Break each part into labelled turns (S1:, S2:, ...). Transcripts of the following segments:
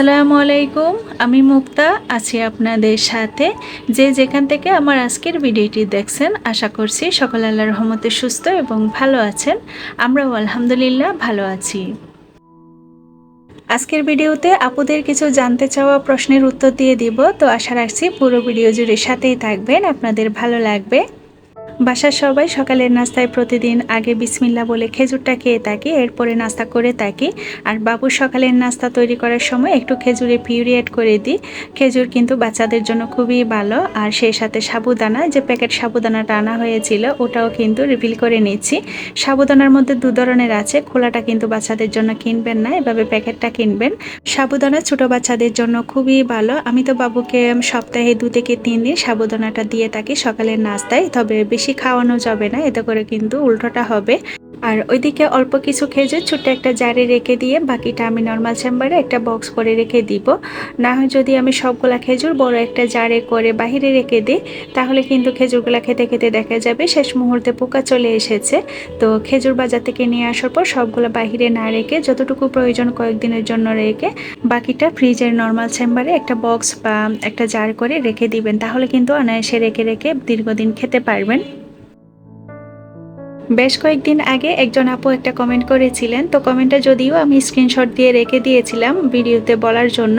S1: আসসালামু আলাইকুম, আমি মুক্তা, আছি আপনাদের সাথে। যে যেখান থেকে আমার আজকের ভিডিওটি দেখছেন, আশা করছি সকল আল্লাহ রহমতে সুস্থ এবং ভালো আছেন। আমরাও আলহামদুলিল্লাহ ভালো আছি। আজকের ভিডিওতে আপুদের কিছু জানতে চাওয়া প্রশ্নের উত্তর দিয়ে দিব। তো আশা রাখছি পুরো ভিডিও জুড়ে সাথেই থাকবেন, আপনাদের ভালো লাগবে। বাসার সবাই সকালের নাস্তায় প্রতিদিন আগে বিসমিল্লা বলে খেজুরটা খেয়ে থাকি, এরপরে নাস্তা করে থাকি। আর বাবু সকালের নাস্তা তৈরি করার সময় একটু খেজুরে পিউরিয়েট করে দিই। খেজুর কিন্তু বাচ্চাদের জন্য খুবই ভালো। আর সেই সাথে সাবুদানা, যে প্যাকেট সাবুদানাটা আনা হয়েছিল, ওটাও কিন্তু রিফিল করে নিচ্ছি। সাবুদানার মধ্যে দু ধরনের আছে, খোলাটা কিন্তু বাচ্চাদের জন্য কিনবেন না, এভাবে প্যাকেটটা কিনবেন। সাবুদানা ছোট বাচ্চাদের জন্য খুবই ভালো। আমি তো বাবুকে সপ্তাহে দু থেকে তিন দিন সাবুদানাটা দিয়ে থাকি সকালের নাস্তায়, তবে বেশি বেশি খাওয়ানো যাবে না, এতে করে কিন্তু উল্টোটা হবে। আর ওইদিকে অল্প কিছু খেজুর ছোট্ট একটা জারে রেখে দিয়ে বাকিটা আমি নর্মাল চেম্বারে একটা বক্স করে রেখে দিব। না হয় যদি আমি সবগুলা খেজুর বড় একটা জারে করে বাহিরে রেখে দিই, তাহলে কিন্তু খেজুরগুলা খেতে খেতে দেখা যাবে শেষ মুহূর্তে পোকা চলে এসেছে। তো খেজুর বাজার থেকে নিয়ে আসার পর সবগুলো বাহিরে না রেখে যতটুকু প্রয়োজন কয়েকদিনের জন্য রেখে বাকিটা ফ্রিজের নর্মাল চেম্বারে একটা বক্স বা একটা জার করে রেখে দিবেন, তাহলে কিন্তু অনায়াসে রেখে রেখে দীর্ঘদিন খেতে পারবেন। বেশ কয়েকদিন আগে একজন আপু একটা কমেন্ট করেছিলেন। তো কমেন্টটা যদিও আমি স্ক্রিনশট দিয়ে রেখে দিয়েছিলাম ভিডিওতে বলার জন্য।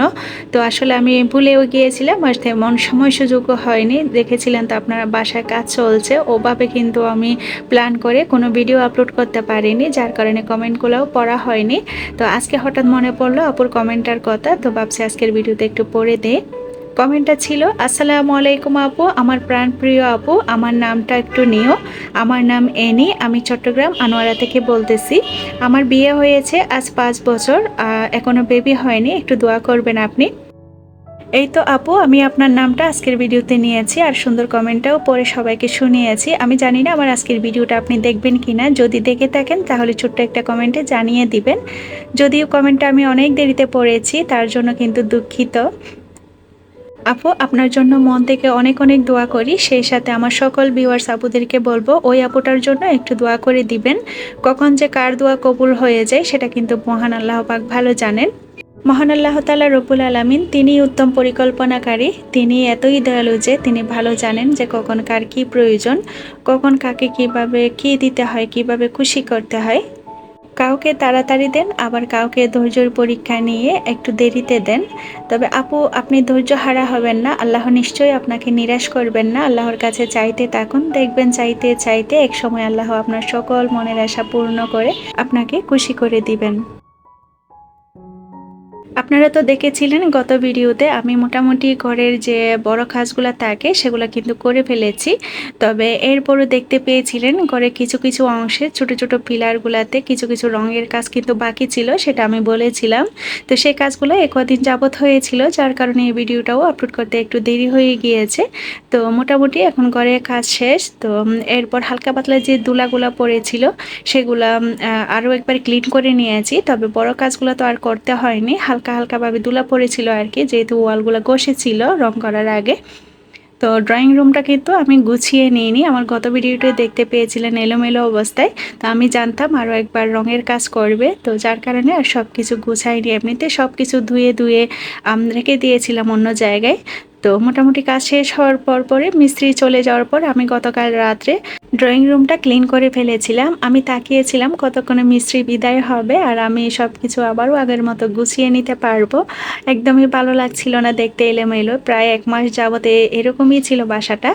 S1: তো আসলে আমি ভুলেও গিয়েছিলাম, আর তেমন সময় সুযোগও হয়নি। দেখেছিলেন তো আপনার বাসায় কাজ চলছে। ওভাবে কিন্তু আমি প্ল্যান করে কোনো ভিডিও আপলোড করতে পারিনি, যার কারণে কমেন্টগুলোও পড়া হয়নি। তো আজকে হঠাৎ মনে পড়ল, আপুর কমেন্টার কথা। তো ভাবছি আজকের ভিডিওতে একটু পড়ে দেয় কমেন্টটা ছিল, আসসালামু আলাইকুম আপু, আমার প্রাণপ্রিয় আপু, আমার নামটা একটু নিও। আমার নাম এনি, আমি চট্টগ্রাম, আনোয়ারা থেকে বলতেছি। আমার বিয়ে হয়েছে আজ পাঁচ বছর এখনও বেবি হয়নি, একটু দোয়া করবেন আপনি। এই তো আপু, আমি আপনার নামটা আজকের ভিডিওতে নিয়েছি আর সুন্দর কমেন্টটাও পরে সবাইকে শুনিয়েছি। আমি জানি না আমার আজকের ভিডিওটা আপনি দেখবেন কি না যদি দেখে থাকেন তাহলে ছোট্ট একটা কমেন্টে জানিয়ে দিবেন। যদিও কমেন্টটা আমি অনেক দেরিতে পড়েছি, তার জন্য কিন্তু দুঃখিত। আপু, আপনার জন্য মন থেকে অনেক অনেক দোয়া করি। সেই সাথে আমার সকল ভিউয়ার্স আপুদেরকে বলব, ওই আপুটার জন্য একটু দোয়া করে দিবেন। কখন যে কার দোয়া কবুল হয়ে যায়, সেটা কিন্তু মহান আল্লাহ পাক ভালো জানেন। মহান আল্লাহ তালা রবুল আলমিন তিনি উত্তম পরিকল্পনাকারী তিনি এতই দয়ালু যে তিনি ভালো জানেন যে কখন কার কী প্রয়োজন, কখন কাকে কীভাবে কী দিতে হয়, কীভাবে খুশি করতে হয়। কাউকে তাড়াতাড়ি দেন, আবার কাউকে ধৈর্যর পরীক্ষা নিয়ে একটু দেরিতে দেন। তবে আপু, আপনি ধৈর্য হারা হবেন না। আল্লাহ নিশ্চয়ই আপনাকে নিরাশ করবেন না। আল্লাহর কাছে চাইতে থাকুন, দেখবেন চাইতে চাইতে এক সময় আল্লাহ আপনার সকল মনের আশা পূর্ণ করে আপনাকে খুশি করে দিবেন। আপনারা তো দেখেছিলেন গত ভিডিওতে আমি মোটামুটি ঘরের যে বড় কাজগুলো থাকে, সেগুলো কিন্তু করে ফেলেছি। তবে এরপরও দেখতে পেয়েছিলেন ঘরের কিছু কিছু অংশে ছোট ছোট পিলারগুলোতে কিছু কিছু রঙের কাজ কিন্তু বাকি ছিল, সেটা আমি বলেছিলাম। তো সেই কাজগুলো একদিন যাবত হয়েছিল, যার কারণে এই ভিডিওটাও আপলোড করতে একটু দেরি হয়ে গিয়েছে। তো মোটামুটি এখন ঘরের কাজ শেষ। তো এরপর হালকা পাতলা যে দুলাগুলা পড়েছিল, সেগুলা আরও একবার ক্লিন করে নিয়েছি। তবে বড় কাজগুলো তো আর করতে হয়নি, হালকা হালকা হালকাভাবে দুলা পড়েছিল আর কি, যেহেতু ওয়ালগুলো ছিল রং করার আগে। তো ড্রয়িং রুমটা কিন্তু আমি গুছিয়ে নিইনি। আমার গত ভিডিওতে দেখতে পেয়েছিলেন এলোমেলো অবস্থায়। তো আমি জানতাম আরও একবার রঙের কাজ করবে। তো যার কারণে আর সব কিছু গুছাইনি। এমনিতে সব কিছু ধুয়ে ধুয়ে রেখে দিয়েছিলাম অন্য জায়গায়। তো মোটামুটি কাজ শেষ হওয়ার পর পরে মিস্ত্রি চলে যাওয়ার পর আমি গতকাল রাত্রে ড্রয়িং রুমটা ক্লিন করে ফেলেছিলাম। আমি তাকিয়েছিলাম কতক্ষণে মিস্ত্রি বিদায় হবে আর আমি সব কিছু আবারও আগের মতো গুছিয়ে নিতে পারব। একদমই ভালো লাগছিল না দেখতে এলোমেলো। প্রায় এক মাস যাবতে এরকমই ছিল বাসাটা।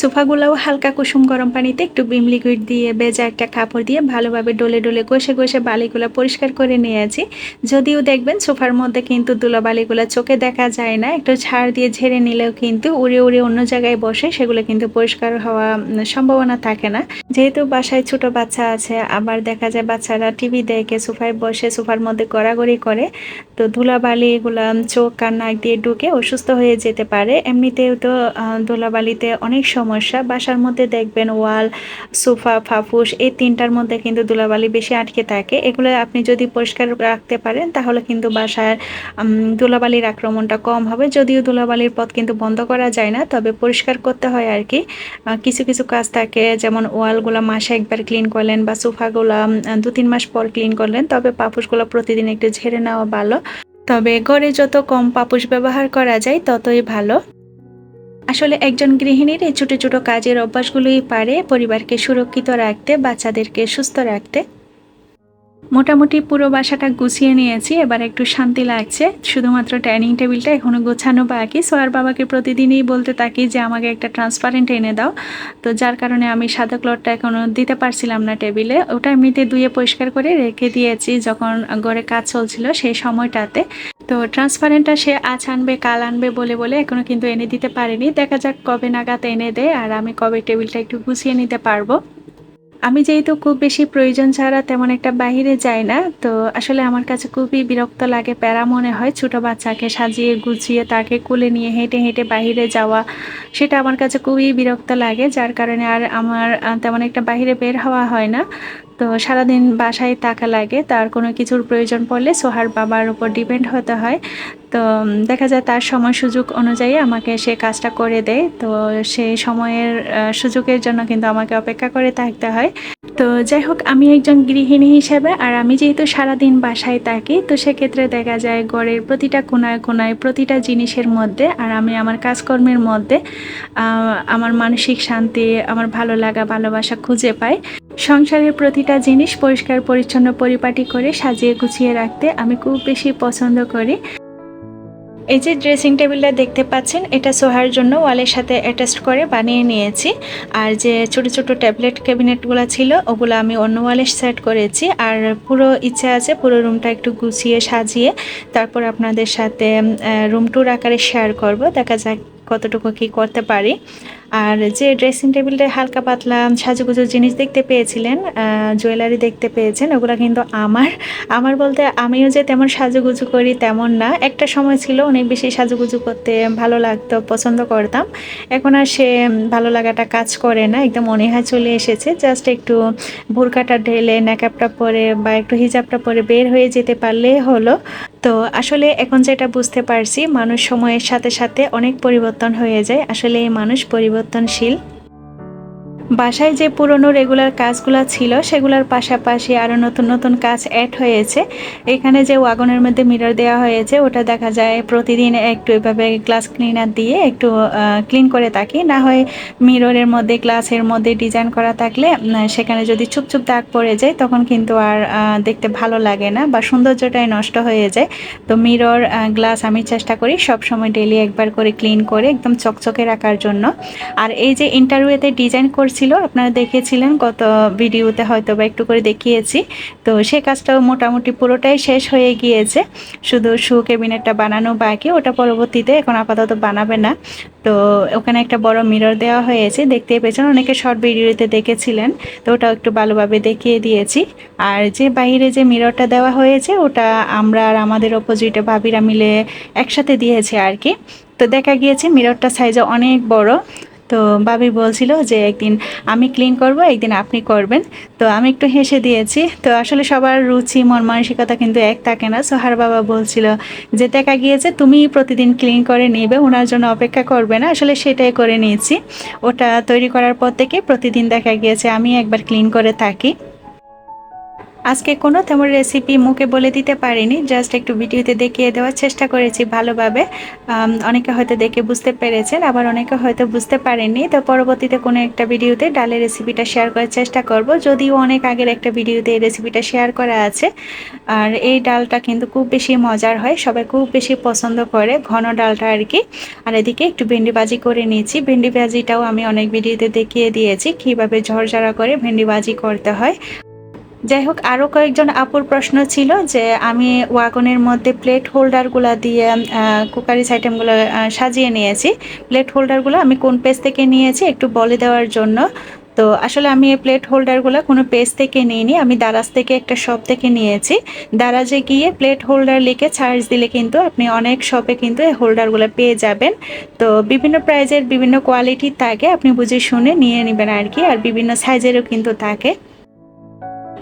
S1: সোফাগুলোও হালকা কুসুম গরম পানিতে একটু বিম লিকুইড দিয়ে বেজা একটা কাপড় দিয়ে ভালোভাবে ডলে ডলে ঘষে ঘষে বালিগুলো পরিষ্কার করে নিয়েছি যদিও দেখবেন সোফার মধ্যে কিন্তু দুলা বালিগুলো চোখে দেখা যায় না, একটু ছাড় দিয়ে ঝেড়ে নিলেও কিন্তু উড়ে উড়ে অন্য জায়গায় বসে সেগুলো কিন্তু পরিষ্কার হওয়া সম্ভাবনা থাকে না। যেহেতু বাসায় ছোট বাচ্চা আছে, আবার দেখা যায় বাচ্চারা টিভি দেখে সোফায় বসে সোফার মধ্যে গড়াগড়ি করে, তো ধুলাবালি এগুলো চোখ কান নাক দিয়ে ঢুকে অসুস্থ হয়ে যেতে পারে। এমনিতেও তো ধুলাবালিতে অনেক সমস্যা। বাসার মধ্যে দেখবেন ওয়াল, সোফা, ফাফুস এই তিনটার মধ্যে কিন্তু ধুলাবালি বেশি আটকে থাকে। এগুলো আপনি যদি পরিষ্কার রাখতে পারেন, তাহলে কিন্তু বাসার ধুলাবালির আক্রমণটা কম হবে। যদিও ধুলাবালির পথ কিন্তু বন্ধ করা যায় না, তবে পরিষ্কার করতে হয় আর কি। কিছু কিছু কাজ থাকে, যেমন ওয়ালগুলো মাসে একবার ক্লিন করলেন বা সোফাগুলো দু, তিন মাস পর ক্লিন করলেন, তবে পাপুসগুলো প্রতিদিন একটু ঝেড়ে নেওয়া ভালো। তবে ঘরে যত কম পাপুস ব্যবহার করা যায়, ততই ভালো। আসলে একজন গৃহিণীর এই ছোটো ছোটো কাজের অভ্যাসগুলোই পারে পরিবারকে সুরক্ষিত রাখতে, বাচ্চাদেরকে সুস্থ রাখতে। মোটামুটি পুরো বাসাটা গুছিয়ে নিয়েছি, এবার একটু শান্তি লাগছে। শুধুমাত্র ডাইনিং টেবিলটা এখনও গোছানো বাকি সোয়ার বাবাকে প্রতিদিনই বলতে থাকি যে, আমাকে একটা ট্রান্সপারেন্ট এনে দাও। তো যার কারণে আমি সাদা ক্লটটা এখনও দিতে পারছিলাম না টেবিলে। ওটা এমনিতে ধুয়ে পরিষ্কার করে রেখে দিয়েছি, যখন ঘরে কাজ চলছিল সেই সময়টাতে। তো ট্রান্সপারেন্টটা সে আজ আনবে, কাল আনবে বলে বলে এখনও কিন্তু এনে দিতে পারেনি। দেখা যাক কবে নাগাদ এনে দেয় আর আমি কবে টেবিলটা একটু গুছিয়ে নিতে পারব। আমি যেহেতু খুব বেশি প্রয়োজন ছাড়া তেমন একটা বাহিরে যাই না, তো আসলে আমার কাছে খুবই বিরক্ত লাগে, প্যারা মনে হয় ছোটো বাচ্চাকে সাজিয়ে, গুছিয়ে তাকে কুলে নিয়ে হেঁটে হেঁটে বাহিরে যাওয়া, সেটা আমার কাছে খুবই বিরক্ত লাগে। যার কারণে আর আমার তেমন একটা বাহিরে বের হওয়া হয় না। তো সারাদিন বাসায় থাকা লাগে, তার কোনো কিছুর প্রয়োজন পড়লে সোহার বাবার উপর ডিপেন্ড হতে হয়। তো দেখা যায় তার সময় সুযোগ অনুযায়ী আমাকে সে কাজটা করে দেয়। তো সেই সময়ের সুযোগের জন্য কিন্তু আমাকে অপেক্ষা করে থাকতে হয়। তো যাই হোক, আমি একজন গৃহিণী হিসেবে, আর আমি যেহেতু সারাদিন বাসায় থাকি, তো সেক্ষেত্রে দেখা যায় গড়ের প্রতিটা কোনায় কোনায় প্রতিটা জিনিসের মধ্যে, আর আমি আমার কাজকর্মের মধ্যে আমার মানসিক শান্তি, আমার ভালো লাগা, ভালোবাসা খুঁজে পাই। সংসারের প্রতিটা জিনিস পরিষ্কার, পরিচ্ছন্ন, পরিপাটি করে সাজিয়ে গুছিয়ে রাখতে আমি খুব বেশি পছন্দ করি। এই যে ড্রেসিং টেবিলটা দেখতে পাচ্ছেন, এটা সোহার জন্য ওয়ালের সাথে অ্যাটাচ করে বানিয়ে নিয়েছি। আর যে ছোট ছোট ট্যাবলেট ক্যাবিনেটগুলো ছিল, ওগুলো আমি অন্য ওয়ালে সেট করেছি। আর পুরো ইচ্ছা আছে পুরো রুমটা একটু গুছিয়ে সাজিয়ে তারপর আপনাদের সাথে রুম টুর আকারে শেয়ার করব। দেখা যাক কতটুকু কি করতে পারি। আর যে ড্রেসিং টেবিলটা হালকা পাতলা সাজুগুজুর জিনিস দেখতে পেয়েছিলেন জুয়েলারি দেখতে পেয়েছেন, ওগুলো কিন্তু আমার। আমার বলতে আমিও যে তেমন সাজুগুজু করি তেমন না। একটা সময় ছিল অনেক বেশি সাজুগুজু করতে ভালো লাগতো, পছন্দ করতাম। এখন আর সে ভালো লাগাটা কাজ করে না, একদম অনীহা চলে এসেছে। জাস্ট একটু ভুরকাটা ঢেলে ন্যাকাপটা পরে বা একটু হিজাবটা পরে বের হয়ে যেতে পারলে হলো। তো আসলে এখন যেটা বুঝতে পারছি, মানুষ সময়ের সাথে সাথে অনেক পরিবর্তন হয়ে যায়। আসলে এই মানুষ পরিবর্তনশীল। বাসায় যে পুরনো রেগুলার কাজগুলো ছিল, সেগুলোর পাশাপাশি আরও নতুন নতুন কাজ অ্যাড হয়েছে। এখানে যে ওয়াগনের মধ্যে মিরর দেওয়া হয়েছে, ওটা দেখা যায় প্রতিদিন একটু এভাবে গ্লাস ক্লিনার দিয়ে একটু ক্লিন করে থাকি। না হয় মিররের মধ্যে গ্লাসের মধ্যে ডিজাইন করা থাকলে সেখানে যদি চুপচুপ দাগ পড়ে যায়, তখন কিন্তু আর দেখতে ভালো লাগে না বা সৌন্দর্যটাই নষ্ট হয়ে যায়। তো মিরর গ্লাস আমি চেষ্টা করি সব সময় ডেলি একবার করে ক্লিন করে একদম চকচকে রাখার জন্য। আর এই যে ইন্টারভিউতে ডিজাইন করছি ছিল, আপনারা দেখেছিলেন গত ভিডিওতে হয়তো বা একটু করে দেখিয়েছি। তো সে কাজটাও মোটামুটি পুরোটাই শেষ হয়ে গিয়েছে। শুধু শু ক্যাবিনেটটা বানানো বাকি, ওটা পরবর্তীতে এখন আপাতত বানাবে না। তো ওখানে একটা বড় মিরর দেওয়া হয়েছে দেখতে পেয়েছেন, অনেকে শর্ট ভিডিওতে দেখেছিলেন। তো ওটাও একটু ভালোভাবে দেখিয়ে দিয়েছি। আর যে বাইরে যে মিররটা দেওয়া হয়েছে, ওটা আমরা আর আমাদের অপোজিটে ভাবিরা মিলে একসাথে দিয়েছে আর কি। তো দেখা গিয়েছে মিররটা সাইজে অনেক বড়। তো বাবি বলছিল যে একদিন আমি ক্লিন করব, একদিন আপনি করবেন। তো আমি একটু হেসে দিয়েছি। তো আসলে সবার রুচি, মন মানসিকতা কিন্তু এক থাকে না। সোহার বাবা বলছিল যে, দেখা গিয়েছে, তুমি প্রতিদিন ক্লিন করে নেবে, ওনার জন্য অপেক্ষা করবে না। আসলে সেটাই করে নিয়েছি। ওটা তৈরি করার পর থেকে প্রতিদিন দেখা গিয়েছে, আমি একবার ক্লিন করে থাকি। আজকে কোনো তেমন রেসিপি মুখে বলে দিতে পারিনি জাস্ট একটু ভিডিওতে দেখিয়ে দেওয়ার চেষ্টা করেছি ভালোভাবে। অনেকে হয়তো দেখে বুঝতে পেরেছেন, আবার অনেকে হয়তো বুঝতে পারেননি। তো পরবর্তীতে কোনো একটা ভিডিওতে ডালের রেসিপিটা শেয়ার করার চেষ্টা করব। যদিও অনেক আগের একটা ভিডিওতে এই রেসিপিটা শেয়ার করা আছে। আর এই ডালটা কিন্তু খুব বেশি মজার হয়, সবাই খুব বেশি পছন্দ করে ঘন ডালটা আর কি। আর এদিকে একটু ভেন্ডি ভাজি করে নিয়েছি। ভেন্ডি ভাজিটাও আমি অনেক ভিডিওতে দেখিয়ে দিয়েছি, কীভাবে ঝরঝরা করে ভেন্ডি ভাজি করতে হয়। যাই হোক আরও কয়েকজন আপুর প্রশ্ন ছিল যে আমি ওয়াগনের মধ্যে প্লেট হোল্ডারগুলো দিয়ে কুকারিস আইটেমগুলো সাজিয়ে নিয়েছি। প্লেট হোল্ডারগুলো আমি কোন পেজ থেকে নিয়েছি একটু বলে দেওয়ার জন্য। তো আসলে আমি এই প্লেট হোল্ডারগুলো কোনো পেজ থেকে নিইনি, আমি দারাজ থেকে একটা শপ থেকে নিয়েছি। দারাজে গিয়ে প্লেট হোল্ডার লিখে চার্জ দিলে কিন্তু আপনি অনেক শপে কিন্তু এই হোল্ডারগুলো পেয়ে যাবেন। তো বিভিন্ন প্রাইজের বিভিন্ন কোয়ালিটির থাকে, আপনি বুঝে শুনে নিয়ে নেবেন আর কি, আর বিভিন্ন সাইজেরও কিন্তু থাকে।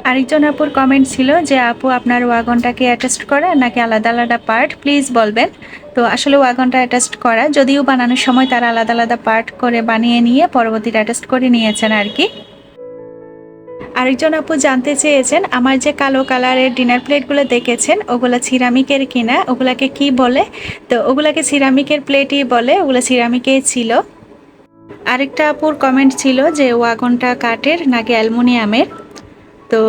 S1: আরেকজন আপুর কমেন্ট ছিল যে, আপু, আপনার ওয়াগনটাকে অ্যাটাস্ট করা নাকি আলাদা আলাদা পার্ট প্লিজ বলবেন। তো আসলে ওয়াগনটা অ্যাটাস্ট করা, যদিও বানানোর সময় তারা আলাদা আলাদা পার্ট করে বানিয়ে নিয়ে পরবর্তীতে অ্যাটাস্ট করে নিয়েছেন আর কি। আরেকজন আপু জানতে চেয়েছেন, আমার যে কালো কালারের ডিনার প্লেটগুলো দেখেছেন, ওগুলো সিরামিকের কিনা? ওগুলাকে কি বলে? তো ওগুলাকে সিরামিকের প্লেটই বলে, ওগুলো সিরামিকেই ছিল। আরেকটা আপুর কমেন্ট ছিল যে, ওয়াগনটা কাঠের নাকি অ্যালুমিনিয়ামের? তো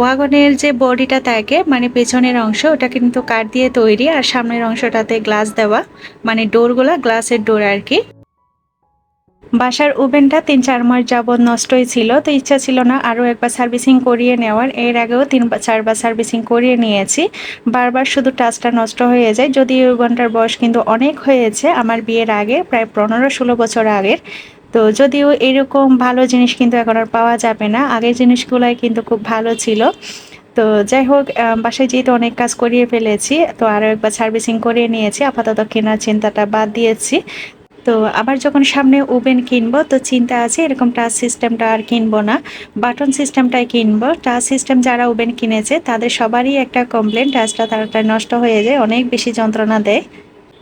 S1: ওয়াগনের যে বডিটা থাকে মানে পেছনের অংশ, ওটা কিন্তু কাঠ দিয়ে তৈরি আর সামনের অংশটাতে গ্লাস দেওয়া মানে ডোরগুলা গ্লাসের ডোর আর কি। বাসার ওভেনটা তিন চার মাস যাবৎ নষ্টই ছিল, তো ইচ্ছা ছিল না আরও একবার সার্ভিসিং করিয়ে নেওয়ার। এর আগেও তিন চারবার সার্ভিসিং করিয়ে নিয়েছি। বারবার শুধু টাচটা নষ্ট হয়ে যায়। যদি ওভেনটার বয়স কিন্তু অনেক হয়েছে, আমার বিয়ের আগে, প্রায় পনেরো ষোলো বছর আগের। তো যদিও এরকম ভালো জিনিস কিন্তু এখন আর পাওয়া যাবে না। আগের জিনিসগুলাই কিন্তু খুব ভালো ছিল। তো যাই হোক বাসায় যেহেতু অনেক কাজ করিয়ে ফেলেছি, তো আরও একবার সার্ভিসিং করিয়ে নিয়েছি। আপাতত কেনার চিন্তাটা বাদ দিয়েছি। তো আবার যখন সামনে ওভেন কিনবো, তো চিন্তা আছে এরকম টাচ সিস্টেমটা আর কিনবো না। বাটন সিস্টেমটাই কিনবো। টাচ সিস্টেম যারা ওভেন কিনেছে, তাদের সবারই একটা কমপ্লেন, টাচটা তাড়াতাড়ি নষ্ট হয়ে যায়, অনেক বেশি যন্ত্রণা দেয়।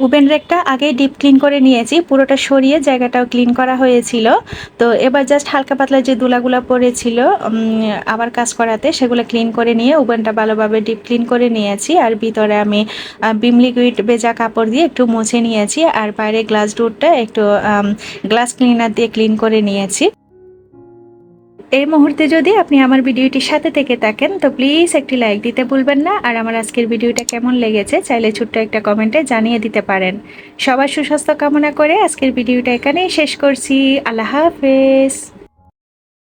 S1: ওভেন রেকটা আগেই ডিপ ক্লিন করে নিয়েছি, পুরোটা সরিয়ে জায়গাটাও ক্লিন করা হয়েছিল। তো এবার জাস্ট হালকা পাতলা যে দুলাগুলা পড়েছিল আবার কাজ করাতে, সেগুলো ক্লিন করে নিয়ে ওভেনটা ভালোভাবে ডিপ ক্লিন করে নিয়েছি, আর ভিতরে আমি বিম লিকুইড ভেজা কাপড় দিয়ে একটু মুছে নিয়েছি, আর বাইরে গ্লাস ডোরটা একটু গ্লাস ক্লিনার দিয়ে ক্লিন করে নিয়েছি। এই মুহূর্তে যদি আপনি আমার ভিডিওটির সাথে থেকে থাকেন, তো প্লিজ একটি লাইক দিতে ভুলবেন না। আর আমার আজকের ভিডিওটা কেমন লেগেছে, চাইলে ছোট্ট একটা কমেন্টে জানিয়ে দিতে পারেন। সবার সুস্বাস্থ্য কামনা করে আজকের ভিডিওটা এখানেই শেষ করছি। আল্লাহ হাফেজ।